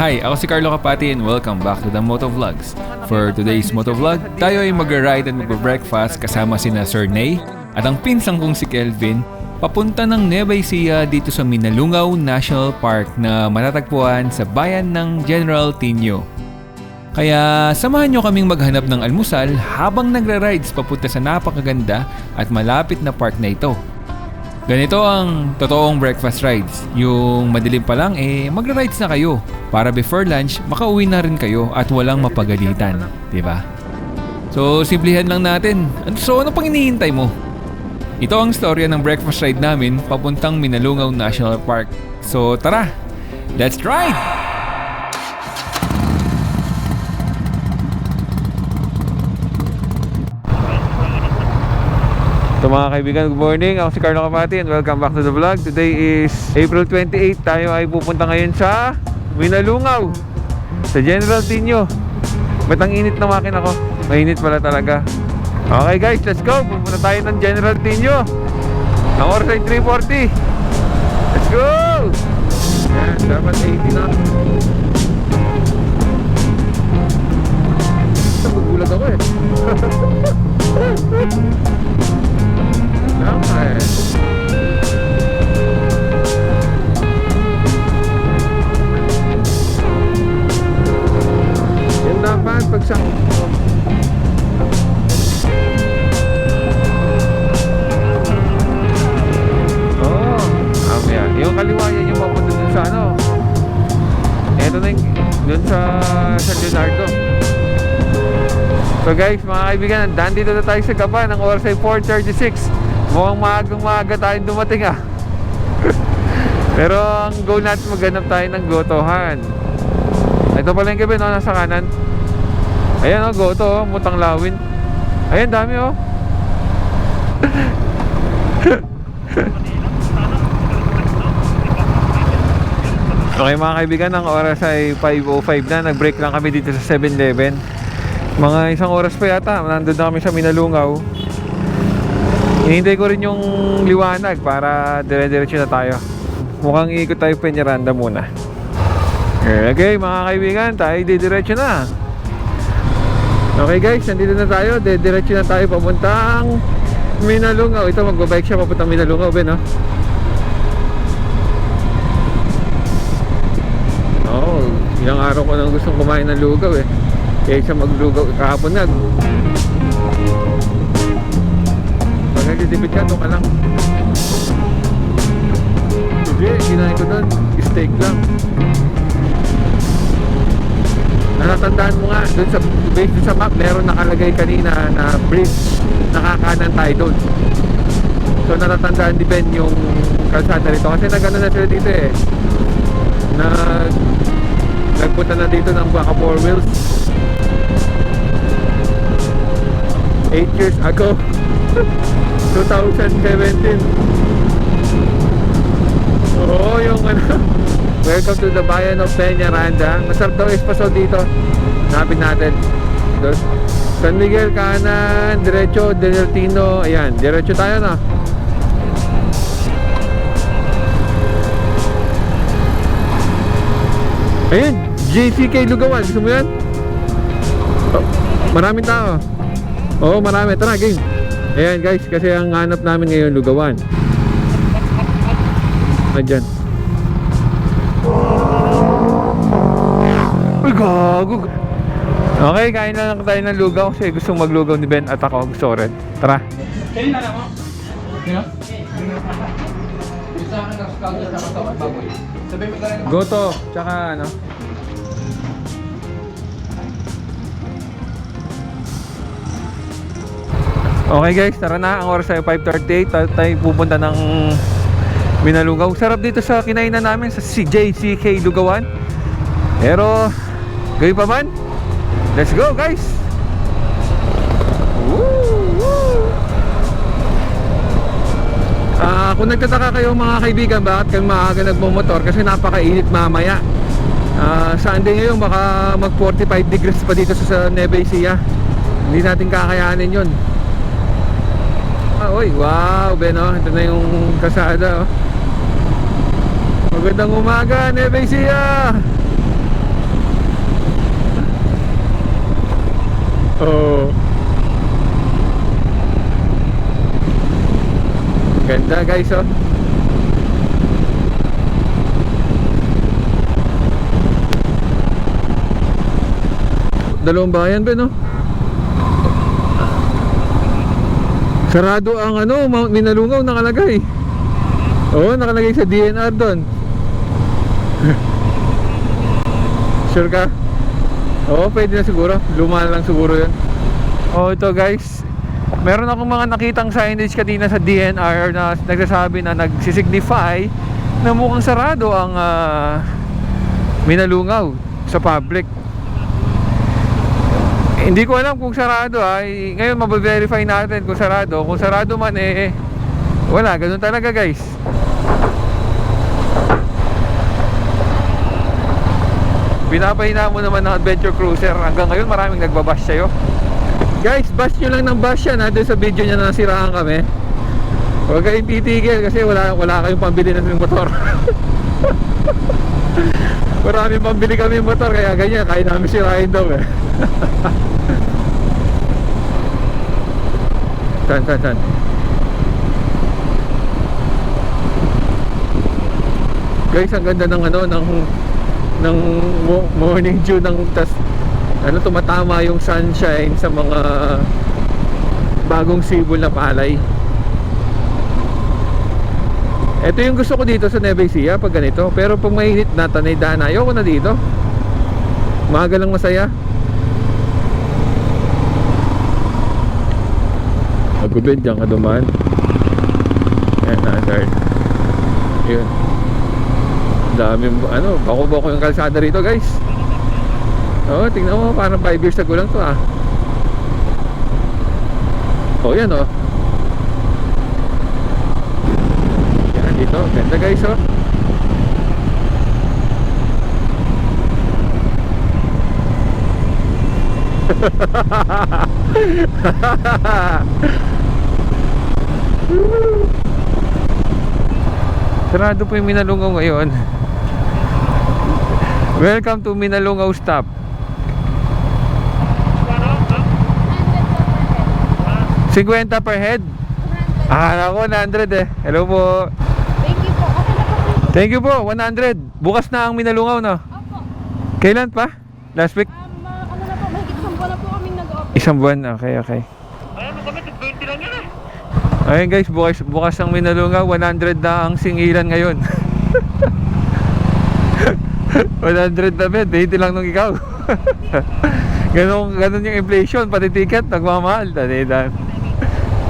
Hi, ako si Carlo Kapati and welcome back to the Moto Vlogs. For today's Moto Vlog, tayo ay mag-ride at mag-breakfast kasama sina Sir Ney at ang pinsang kong si Kelvin papunta ng Nueva Ecija dito sa Minalungaw National Park na matatagpuan sa bayan ng General Tino. Kaya samahan nyo kaming maghanap ng almusal habang nagra-rides papunta sa napakaganda at malapit na park na ito. Ganito ang totoong breakfast rides. Yung madilim pa lang eh magra-rides na kayo para before lunch makauwi na rin kayo at walang mapagalitan, 'di ba? So simplihan lang natin. So ano pang hinihintay mo? Ito ang storya ng breakfast ride namin papuntang Minalungaw National Park. So tara, let's ride! Mga kaibigan, good morning. Ako si Carlo Kapati and welcome back to the vlog. Today is April 28. Tayo ay pupunta ngayon sa Minalungaw. Sa General Tino. Ba't ang init na makina ko? Mainit pala talaga. Okay guys, let's go. Pupunta tayo ng General Tino. Ang oras ay 3.40. Let's go! Yan, dapat 80 na. Nagugulat ako eh. So guys, mga kaibigan, nandito na tayo sa Gaba ng oras ay 4.36 Mukhang maagang maaga tayong dumating ah. Pero ang goal natin maghanap tayo ng gotohan. Ito pala yung gabi no, nasa kanan. Ayan oh, goto oh, mutang lawin. Ayan, dami oh. Okay mga kaibigan, ang oras ay 5.05 na. Nag-break lang kami dito sa 7-Eleven Mga isang oras pa yata Nandun na kami sa Minalungaw. Hinihintay ko rin yung liwanag Para dire-diretso na tayo. Mukhang ikot tayo Peñaranda muna. Okay mga kaibigan Tayo didiretso na. Okay guys, nandito na tayo. Didiretso na tayo papuntang Minalungaw. Ito magbabike siya papuntang Minalungaw Ben no? Oh, ilang araw ko nang gustong kumain ng lugaw eh Kaysa maglugaw kahapon nga Pag nagtitipid ka, doon ka lang. Hindi, kinain ko doon. Steak lang. Natatandaan mo nga doon sa base doon sa map meron nakalagay kanina na bridge. Nakakanan tayo doon. So natatandaan ni Ben yung kalsada rito. Kasi nagano na sila dito eh. Nag nagpunta na dito ng baka four wheels 8 years ago. 2017 oo yung ano. Welcome to the bayan of Peñaranda masarap daw espresso dito. Hanapin natin. Doon. San Miguel kanan diretso Deltino ayan diretso tayo na Ayun, JCK Lugawan. Gusto mo yan? Oh, maraming tao. Oo, marami. Tara, game. Ayan guys, kasi ang hanap namin ngayon Lugawan. Andyan. Uy, gago. Okay, kain na lang tayo ng lugaw kasi gusto maglugaw ni Ben at ako gusto ko rin. Tara. Kainin na mo? Sino? Isa ka ng scaldo sa katawan baboy. Sabi mo talaga. Goto, tsaka ano? Okay guys, tara na. Ang oras ay 5.38. Ta- Tayo pupunta ng Minalungaw. Sarap dito sa kinainan namin sa CJCK Lugawan. Pero, gayon pa man. Let's go guys! Ah, kung nagtataka kayo mga kaibigan, bakit kayo maaga nagmumotor? Kasi napakainit mamaya. Ah, Sunday ngayon, baka mag 45 degrees pa dito sa, sa Nueva Ecija. Hindi natin kakayanin yun. Oy, wow, Beno. Ito na yung kasada. Oh. Magandang umaga, Nevesia! Oh. Ganda guys oh. Dalawang bayan ba no? Sarado ang ano, Mount Minalungaw nakalagay. Oo, nakalagay sa DNR doon. sure ka? Oo, pwede na siguro. Luma na lang siguro yun. Oh, ito guys. Meron akong mga nakitang signage kanina sa DNR na nagsasabi na nagsisignify na mukhang sarado ang ah, Minalungaw sa public. Eh, Hindi ko alam kung sarado ay ngayon mabe-verify natin kung sarado. Kung sarado man eh wala, ganun talaga guys. Pinapahina mo naman ng adventure cruiser. Hanggang ngayon maraming nagbabash sa'yo. Guys, bash nyo lang ng bash yan ha. Doon sa video niya na nasiraan kami. Huwag kayong titigil kasi wala, wala kayong pambili ng motor. Maraming pambili kami ng motor kaya ganyan. Kaya namin sirain daw eh. San, san, san? Guys, ang ganda ng ano, ng ng mo- morning dew ng tas ano tumatama yung sunshine sa mga bagong sibol na palay. Ito yung gusto ko dito sa Nueva pag ganito. Pero pag mainit na tanay daan, ayoko na dito. Maga lang masaya. Magubid dyan ka dumaan. Ayan na, sir. Yun. Daming, ano, bako-bako yung kalsada rito, guys. Oo, tingnan mo, parang 5 years ago lang to, ah. Oh, yan, oh. Yan, dito. Ganda, guys, oh. Sarado po yung Minalungaw ngayon. Welcome to Minalungaw Stop. Cinquenta per head? Ah, ako 100 eh. Hello po. Thank you po. Thank you po, 100. Bukas na ang Minalungaw na. Opo. Kailan pa? Last week? Um, uh, ano na po, mahigit isang buwan na po kaming nag-open. Isang buwan. Okay, okay. Ayun guys, bukas, bukas ang Minalungaw, 100 na ang singilan ngayon. 100 na bet, 20 lang nung ikaw. ganon, ganon yung inflation, pati ticket, nagmamahal. Tanidan.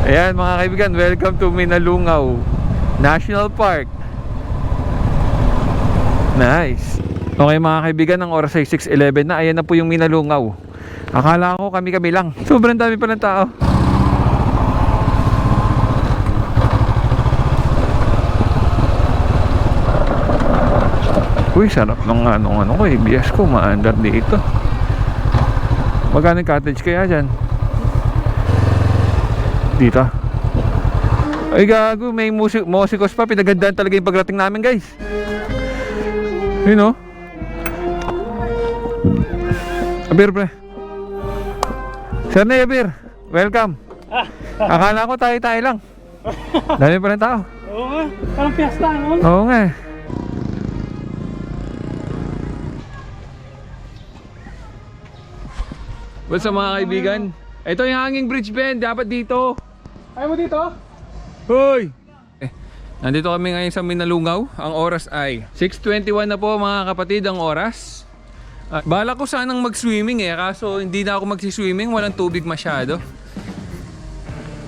Ayan mga kaibigan, welcome to Minalungaw National Park. Nice. Okay mga kaibigan, ang oras ay 6.11 na. Ayan na po yung Minalungaw. Akala ko kami-kami lang. Sobrang dami pa ng tao. Uy, sarap ng ano, ano ko, ABS ko, maandar dito. Magkano cottage kaya dyan? Dito. Ay gago, may musik musikos pa, pinagandaan talaga yung pagrating namin guys. Yun o. Abir pre. Sir na Abir, welcome. Akala ko tayo-tayo lang. Dami pa rin tao. Oo nga, parang piyesta, no? Oo nga What's up mga kaibigan? Ito yung hanging bridge bend, dapat dito. Ayaw mo dito? Hoy! Eh, nandito kami ngayon sa Minalungaw. Ang oras ay 6.21 na po mga kapatid ang oras. Ah, bala ko sanang mag-swimming eh, kaso hindi na ako magsiswimming, walang tubig masyado.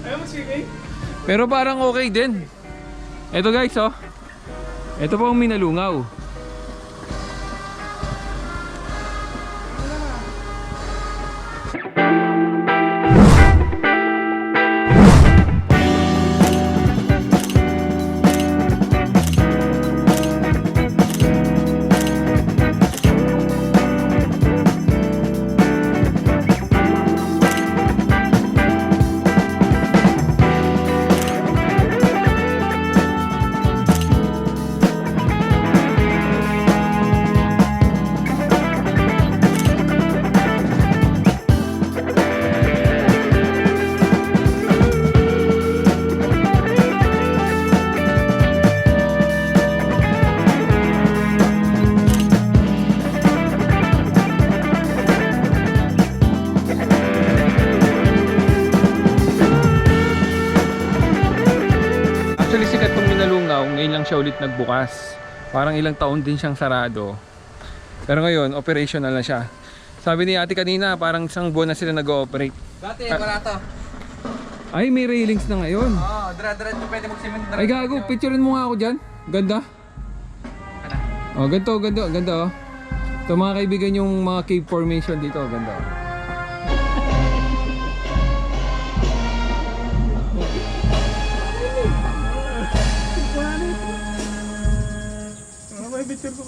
Ayaw mo swimming? Pero parang okay din. Ito guys oh. Ito po ang Minalungaw. Siya ulit nagbukas. Parang ilang taon din siyang sarado. Pero ngayon, operational na siya. Sabi ni ate kanina, parang isang buwan na sila nag-ooperate. Dati, wala to. Ay, may railings na ngayon. Oo, oh, dra-dra pwede magsimento. Ay gago, picturein mo nga ako dyan. Ganda. Oh, ganito, ganda, ganda oh. Ito mga kaibigan yung mga cave formation dito, ganda. oh. Picture ko?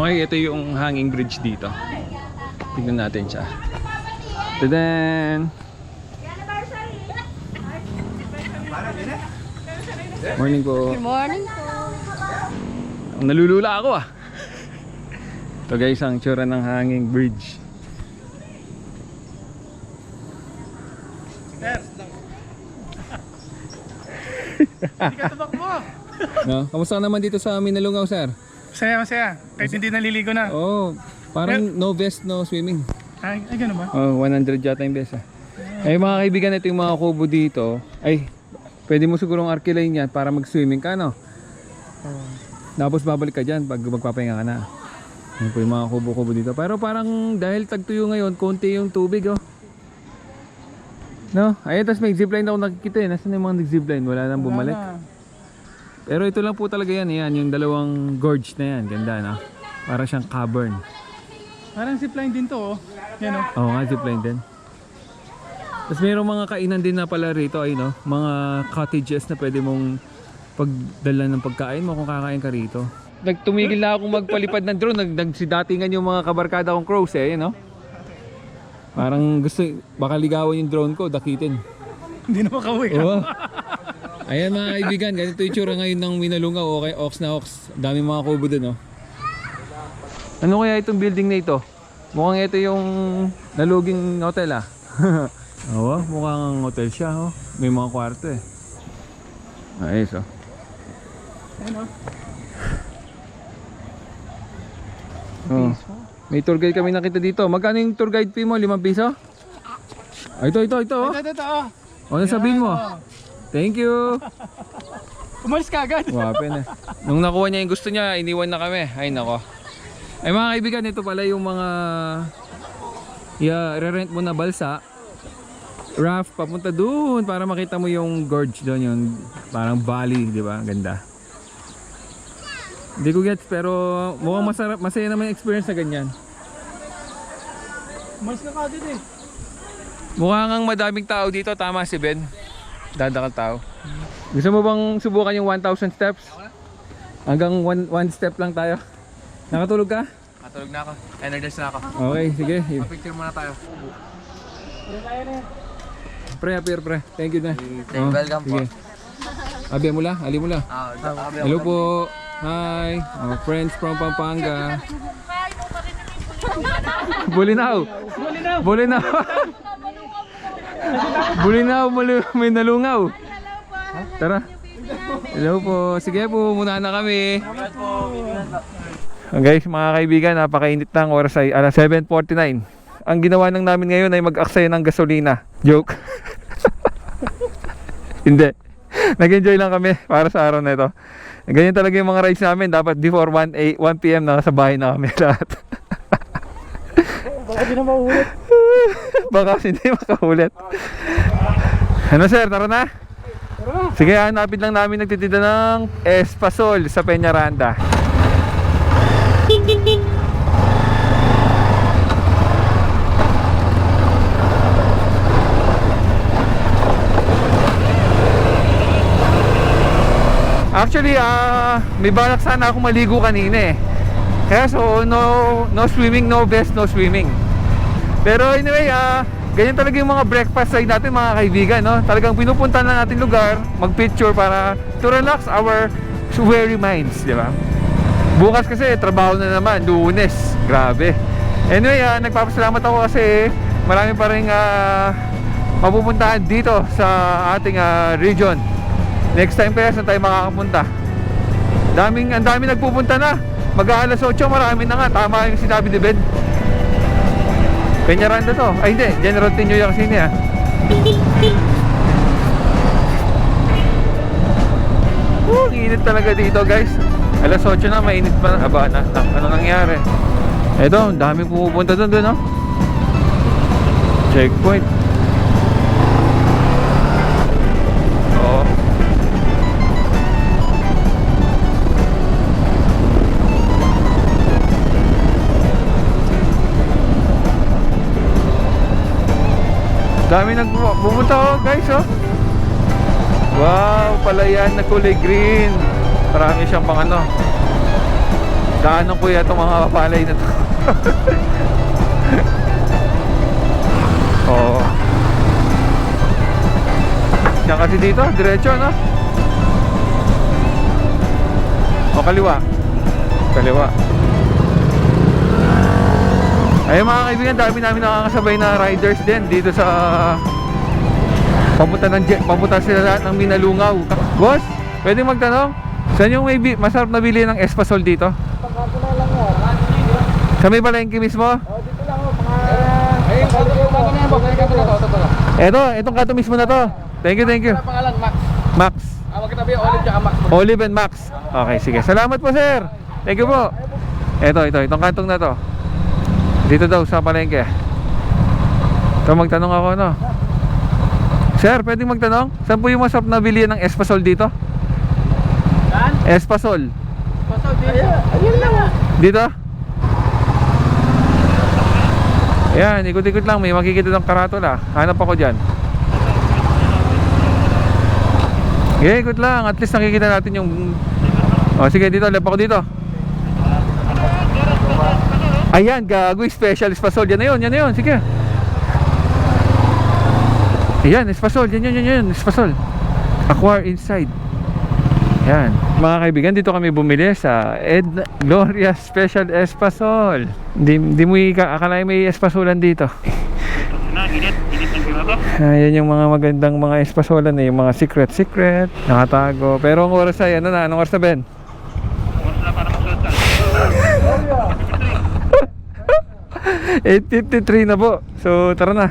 Okay, ito yung hanging bridge dito. Tignan natin siya. Tadan! Morning po. Good morning po. Ang nalulula ako ah. Ito guys, ang tsura ng hanging bridge. Hindi ka tabak mo. No? Kamusta ka naman dito sa Minalungaw, sir? Masaya, masaya. Kahit hindi naliligo na. Oh, parang no vest, no swimming. Ay, ay gano'n ba? Oh, 100 yata yung best ah. Ay mga kaibigan, ito yung mga kubo dito. Ay, pwede mo sigurong arkilayin yan para mag-swimming ka, no? Tapos babalik ka dyan pag magpapahinga ka na. Yan po yung mga kubo-kubo dito. Pero parang dahil tagtuyo ngayon, konti yung tubig, oh. No? Ayun, tapos may zipline ako nakikita eh. Nasaan yung mga nag-zipline? Wala nang bumalik. Wala na. Pero ito lang po talaga yan, yan. Yung dalawang gorge na yan. Ganda, no? Para siyang cavern. Parang zipline din to, oh. Yan, oh. Oo nga, zipline din. Tapos mayroong mga kainan din na pala rito ay no, mga cottages na pwede mong pagdala ng pagkain mo kung kakain ka rito. Nagtumigil na akong magpalipad ng drone, nag nagsidatingan yung mga kabarkada kong crows eh, no? Parang gusto, baka ligawan yung drone ko, dakitin. Hindi na makauwi. Oo. Ayan mga kaibigan, ganito yung tsura ngayon ng Minalungaw, okay, Ox na Ox. Dami mga kubo dun, no? Ano kaya itong building na ito? Mukhang ito yung naluging hotel, ah. Oo, mukhang hotel siya, oh. May mga kwarto, eh. Ayos, oh. Yan, oh. Oh. May tour guide kami nakita dito. Magkano yung tour guide fee mo? 5 piso? Ah, ito, ito, ito, oh. Ito, ito, ito, oh. Ano sabihin mo? Thank you. Umalis ka agad. Wapin eh. Nung nakuha niya yung gusto niya, iniwan na kami. Ay nako. Ay mga kaibigan, ito pala yung mga yeah, re-rent mo na balsa. Raft papunta doon para makita mo yung gorge doon yung parang valley, di ba? Ganda. Hindi ko gets pero mukhang masarap, masaya naman yung experience na ganyan. Umalis na ka agad eh. Mukhang ang madaming tao dito, tama si Ben. Dadakal tao. Gusto mo bang subukan yung 1,000 steps? Hanggang one, one step lang tayo. Nakatulog ka? Matulog na ako. Energized na ako. Okay, sige. Picture muna tayo. Pre, appear pre. Thank you na. Thank- welcome po. Abi mo la, ali mo la. Ah, Hello po. Hi. Oh, friends from Pampanga. Bulinaw. Bulinaw. Bulinaw, muli- may nalungaw. Tara. Hello po. Sige po, muna na kami. Guys, mga kaibigan, napakainit na ang oras ay alas 7.49. Ang ginawa lang namin ngayon ay mag-aksaya ng gasolina. Joke. Hindi. Nag-enjoy lang kami para sa araw na ito. Ganyan talaga yung mga rides namin. Dapat before 1, a- 1 p.m. na sa bahay na kami lahat. Baka di na mauulit. Baka hindi makaulit. Ano sir, tara na? Sige, hanapin lang namin nagtitinda ng Espasol sa Peñaranda. Actually, ah, may balak sana ako maligo kanina eh. Kaya so, no, no swimming, no vest, no swimming. Pero anyway, ah, ganyan talaga yung mga breakfast ride natin mga kaibigan, no? Talagang pinupunta na natin lugar, mag-picture para to relax our weary minds, di ba? Bukas kasi trabaho na naman, lunes. Grabe. Anyway, ah, nagpapasalamat ako kasi marami pa rin ah, mapupuntahan dito sa ating ah, region. Next time kaya saan tayo makakapunta? Daming, ang dami nagpupunta na. Mag-aalas 8, marami na nga. Tama yung sinabi ni Ben. Peñaranda to. Ay hindi, General Tinyo yung kasi niya. Oh, init talaga dito guys. Alas 8 na, mainit pa. Aba, na, ano nangyari? Ang daming pumupunta doon doon, no? Checkpoint. Dami nagpupunta oh guys oh. Wow, palayan na kulay green. Marami siyang pang ano. Daanan ko yata mga palay na to. Oo. Yan kasi dito, diretso no? O kaliwa. Kaliwa. Ayun mga kaibigan, dami namin nakakasabay na riders din dito sa papunta ng jet, papunta sila lahat ng Minalungaw. Boss, pwede magtanong? Saan yung may bi- masarap na bili ng Espasol dito? Sa may palengke mismo? Ayun, kanto yung kanto na yan. Ayun, kanto na to. Ito, itong kato mismo na to. Thank you, thank you. Ano pangalan, Max? Max. Ah, magkatabi, Olive tsaka Max. Olive and Max. Okay, sige. Salamat po, sir. Thank you po. Ito, ito, itong kantong na to. Dito daw sa palengke. Ito magtanong ako, no? Sir, pwedeng magtanong? Saan po yung masarap na bilihan ng Espasol dito? Saan? Espasol. Pasaw dito. Ayun lang. Dito? Ayan, ikot-ikot lang. May makikita ng karatula. Hanap ako dyan. Okay, ikot lang. At least nakikita natin yung... O, sige, dito. Lep ako dito. Ayan, gago. Special espasol. Yan na yun, yan na yun. Sige. Ayan, espasol. Yan, yan, yan, yan. Espasol. Acquire inside. Yan. Mga kaibigan, dito kami bumili sa Ed Gloria Special Espasol. Di, di mo akalain may espasolan dito. Ayan yung mga magandang mga espasolan eh, yung mga secret secret, nakatago. Pero ang oras ay ano na, anong oras na Ben? Oras na na po. So tara na.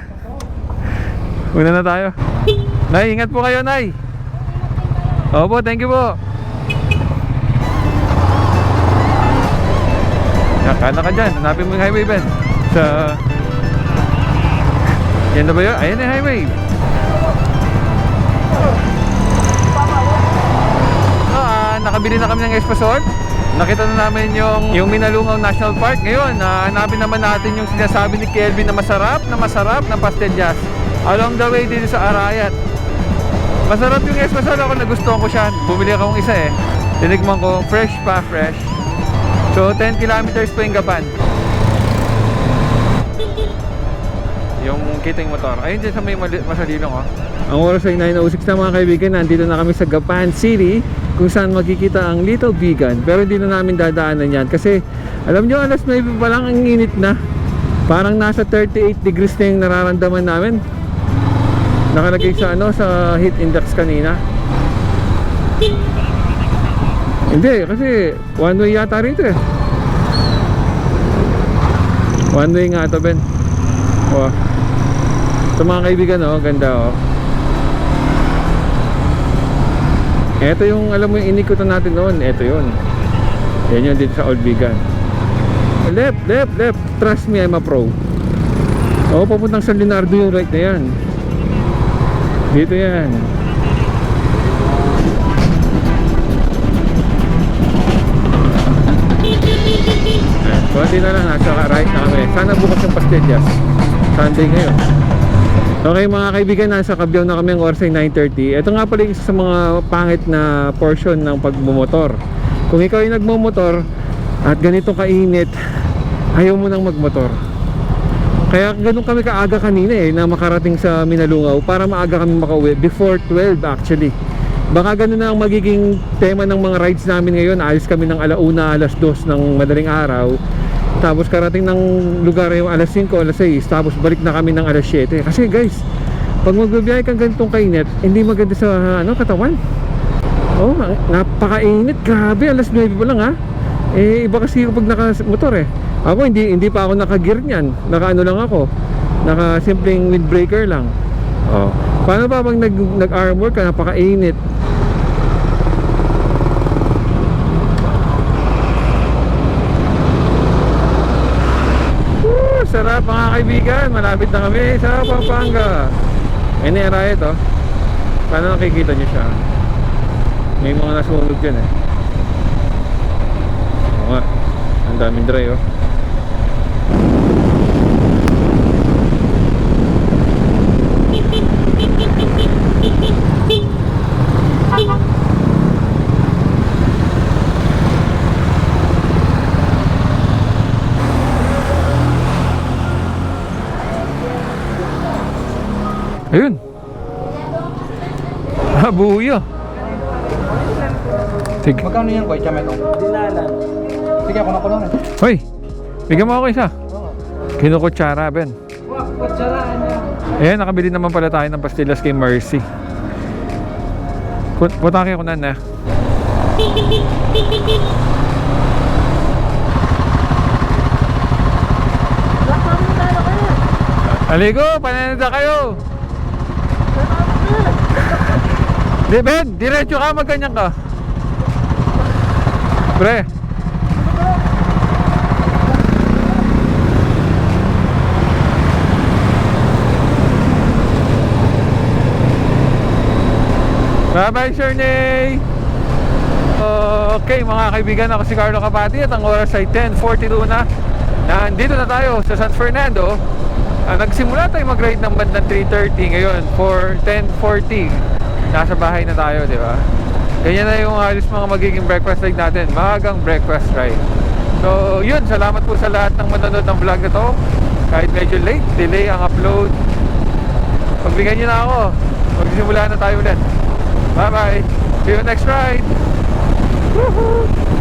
Una na tayo. Nay, ingat po kayo, Nay. Opo, thank you po. Nakala ka dyan, hanapin mo yung highway, Ben. Sa... Yan na ba yun? Ayan yung highway. Ah, nakabili na kami ng Espasol. Nakita na namin yung, yung Minalungaw National Park. Ngayon, ah, hanapin naman natin yung sinasabi ni Kelvin na masarap, na masarap na pastellas. Along the way dito sa Arayat. Masarap yung Espasol ako nagustuhan ko siya. Bumili ako ng isa eh. Tinikman ko, fresh pa, fresh. So 10 kilometers pa yung Gapan. Yung kiting motor. Ayun dyan sa may masalilong oh. Ang oras ay 9.06 na mga kaibigan. Nandito na kami sa Gapan City kung saan makikita ang Little Vegan. Pero hindi na namin dadaanan yan kasi alam nyo alas 9 pa lang ang init na. Parang nasa 38 degrees na yung nararamdaman namin. Nakalagay sa ano sa heat index kanina. Hindi, kasi one way yata rito eh. One way nga ito, Ben. Oh. Ito mga kaibigan, oh, ganda, oh. Ito yung, alam mo yung inikutan natin noon, ito yun. Yan yun dito sa Old Vegan. Left, left, left. Trust me, I'm a pro. Oh, papuntang San Leonardo yung right na yan. Dito yan. Konti na lang, nasa right na kami. Sana bukas yung pastillas. Sunday ngayon. Okay mga kaibigan, nasa Kabyaw na kami ang oras ay 9.30. Ito nga pala yung isa sa mga pangit na portion ng pagmumotor. Kung ikaw ay nagmumotor at ganito kainit, ayaw mo nang magmotor. Kaya ganun kami kaaga kanina eh na makarating sa Minalungaw para maaga kami makauwi before 12 actually. Baka ganun na ang magiging tema ng mga rides namin ngayon. Ayos kami ng alauna, alas 2 ng madaling araw. Tapos karating ng lugar yung alas 5, alas 6. Tapos balik na kami ng alas 7. Kasi guys, pag magbabiyahe kang ganitong kainit, hindi maganda sa ano, katawan. Oh, napakainit. Grabe, alas 9 pa lang ha. Eh, iba kasi pag naka-motor eh. Ako, hindi, hindi pa ako naka-gear niyan. Naka-ano lang ako. Naka-simpleng windbreaker lang. Oh. Paano ba pag nag, nag-armor ka, napakainit? Woo, sarap mga kaibigan. Malapit na kami sa Pampanga. May nera ito. Paano nakikita niyo siya? May mga nasunog dyan eh. Oo nga. Ang daming dry oh. Ayun. Ah, buyo. Sige. Magkano yan, Koy? Chameto? Dinanan. Sige, ako na ko lang. Hoy, bigyan mo ako isa. Kinukutsara, Ben. Ayan, nakabili naman pala tayo ng pastillas kay Mercy. Put putake ko na na. Aligo, pananida kayo. Di Ben, diretso ka, magganyan ka. Pre. Bye-bye, Shernay! Okay, mga kaibigan, ako si Carlo Capati at ang oras ay 10.42 na. Nandito na tayo sa San Fernando. Ah, nagsimula tayo mag-ride ng bandang 3.30 ngayon for 10.40. Nasa bahay na tayo, di ba? Ganyan na yung halos mga magiging breakfast ride natin. Magang breakfast ride. So, yun. Salamat po sa lahat ng manonood ng vlog na to. Kahit medyo late, delay ang upload. Pagbigyan nyo na ako. Magsisimula na tayo ulit. Bye-bye. See you next ride. Woohoo!